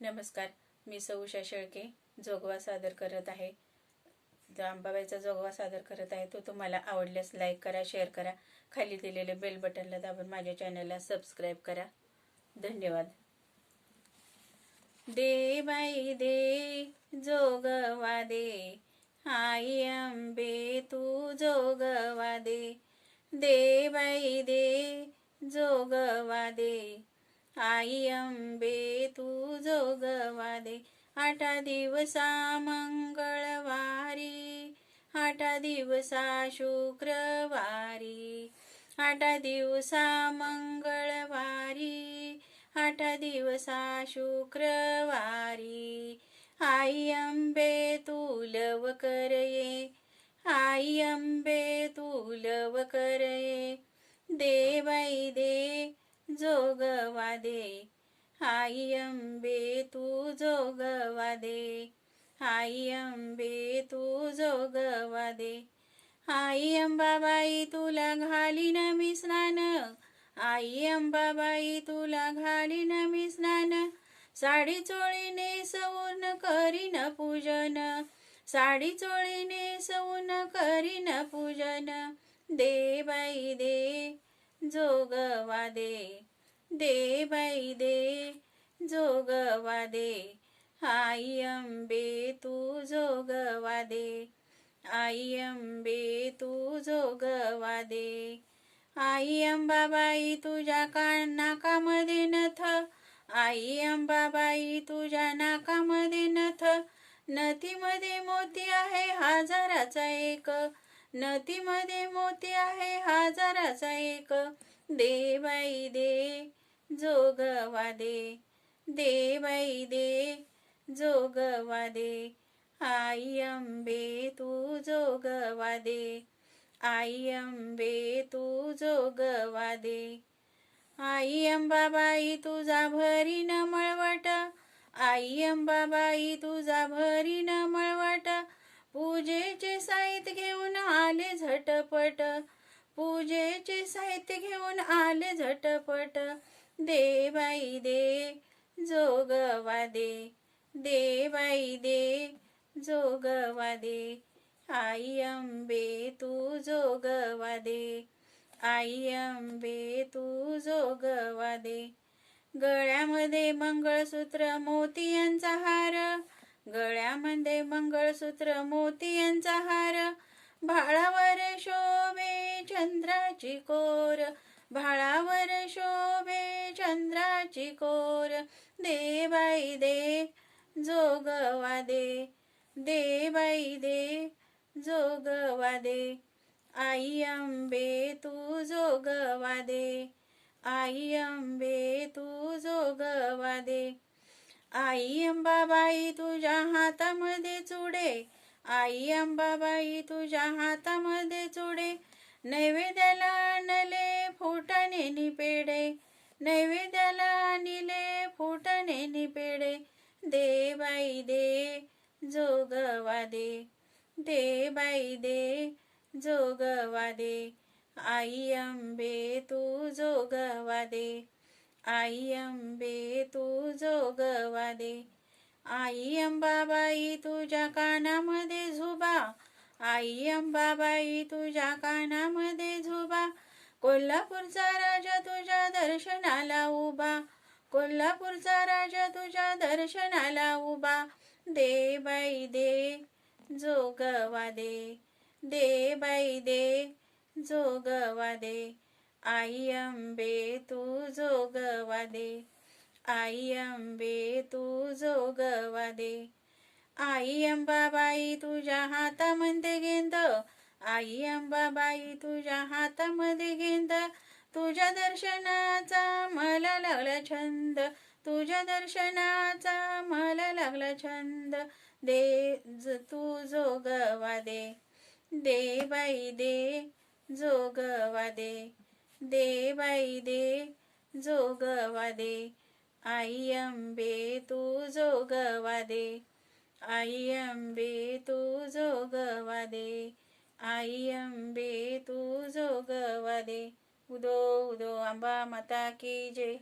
नमस्कार मी सौषा शेळके जोगवा सादर करत आहे. जो आंबाबाईचा जोगवा सादर करत आहे तो तुम्हाला आवडल्यास लाईक करा शेअर करा. खाली दिलेले बेल बटनला दाबून माझ्या चॅनलला सबस्क्राईब करा. धन्यवाद. दे बाई दे जोगवा दे. आई अंबे तू जोगवा दे. दे बाई दे जोगवा दे. आई अंबे तू जोगवा दे आठा दिवसा मंगळवारी. आठा दिवसा शुक्रवारी. आठा दिवसा मंगळवारी. आठा दिवसा शुक्रवारी. आई अंबे तू लव कर ये आई अंबे तू लव कर ये दे बाई दे. जोगवा दे आई अंबे तू जोगवा दे आई अंबे तू जोगवा दे आई अंबाबाई तुला घालीन मी स्नान. आई अंबाबाई तुला घालीन मी स्नान. साडी चोळीने सवून करीन पूजन. साडी चोळीने सवून करीन पूजन. दे बाई दे जोगवा दे दे बाई दे जोगवा दे. आई अंबे तू जोगवा दे. आई अंबे तू जोगवा दे. आई अंबाबाई तुझ्या का नाकामध्ये नथ. आई अंबाबाई तुझ्या नाकामध्ये नथ. नथीमध्ये मोती आहे हजाराचा एक. नथीमध्ये मोती आहे हजाराचा एक. दे बाई दे जोगवा दे. दे बाई दे जोगवा दे. आई अंबे तू जोगवा दे. आई अंबे तू जोगवा दे. आई अंबाबाई तुझा भरी न मळवट आई अंबाबाई तुझा भरी न मळवट पूजेचे साहित्य घेऊन आले झटपट. पूजेचे साहित्य घेऊन आले झटपट. दे बाई दे जोगवा दे. दे बाई दे जोगवा दे. आई अंबे तू जोगवा दे. आई अंबे तू जोगवा दे. गळ्यामध्ये मंगळसूत्र मोतियांचा हार. गळ्यामध्ये मंगळसूत्र मोतियांचा हार. भाळावर शोभे चंद्राची कोर. भाळावर शोभे चंद्राची कोर. दे बाई दे जोगवा दे दे बाई दे जोगवा दे आई अंबे तू जोगवा दे आई अंबे तू जोगवा दे आई अंबाबाई तुझ्या हातामध्ये चुडे. आई अंबाबाई तुझ्या हातामध्ये चुडे नैवेद्याला आणले फुटाने निपेडे. नैवेद्याला आणले फुटाने निपेडे. दे बाई दे जोगवा दे. दे बाई दे जोगवा दे. आई अंबे तू जोगवा दे. आई अंबे तू जोगवा दे. आई अंबाबाई तुझ्या कानामध्ये झुबा. आई अंबाबाई तुझ्या कानामध्ये झुबा. कोल्हापूरचा राजा तुझ्या दर्शनाला उभा. कोल्हापूरचा राजा तुझ्या दर्शनाला उभा. दे बाई दे. जोगवा दे दे बाई दे. जोगवा दे आई अंबे तू जोगवा दे आई अंबे तू जोगवा दे आई अंबाबाई तुझ्या हातामध्ये गेंद. आई अंबाबाई तुझ्या हातामध्ये गेंद. तुझ्या दर्शनाचा मला लागला छंद. तुझ्या दर्शनाचा मला लागला छंद. दे ज तू जोगवा दे दे बाई दे जोगवा दे दे बाई दे जोगवा दे आई अंबे तू जोगवा दे आई अंबे तू जोगवा दे आई अंबे तू जोगवा दे उदो उदो आंबा माता की जय.